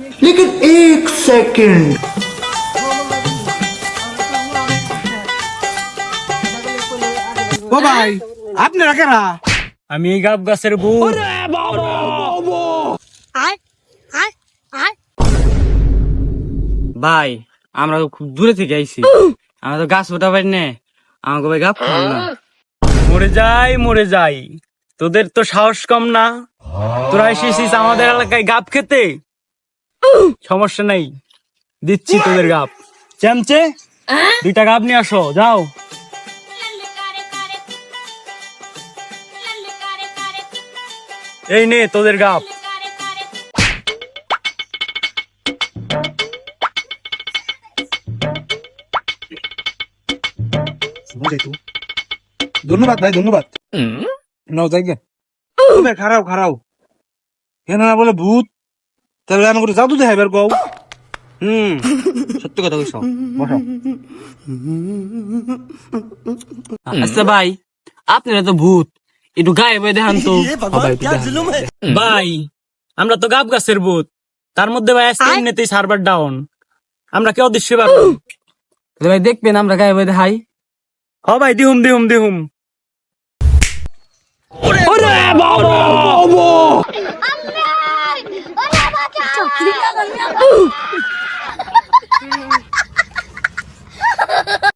लेकिन एक सेकंड ও ভাই আপনারা কেরা আমি এই গাব গাছের বউ আয় আয় আয় ভাই আমরা তো খুব দূরে থেকে আইছি আমরা তো গাছ ওঠা পারি না আমাকে ভাই গাপ খাবো না মরে যাই মরে যাই তোদের তো সাহস কম না তোরা এসেছিস আমাদের এলাকায় গাপ খেতে সমস্যা নাই। দিচ্ছি তোদের গাপ। চ্যামচে দুইটা গাপ নিয়ে আসো যাও। এই নে তোদের গাপ। ধন্যবাদ ভাই ধন্যবাদ। নাও যাই খারাও খারাও। কেন না বলে ভূত? তাহলে আমি করে জাদু দেখাইবার কও হুম সত্যি কথা কইছ। বসো। আচ্ছা ভাই আপনারা তো ভূত। একটু গায়ে বয়ে দেখান তো। ভাই আমরা তো গাব গাছের ভূত। তার মধ্যে ভাই আজকে এমনিতেই সার্ভার ডাউন। আমরা কেউ দৃশ্য পাবো ভাই দেখবেন আমরা গায়ে বয়ে দেখাই। হ ভাই দিহুম দিহুম দিহুম। 你叫你叫的，你叫的。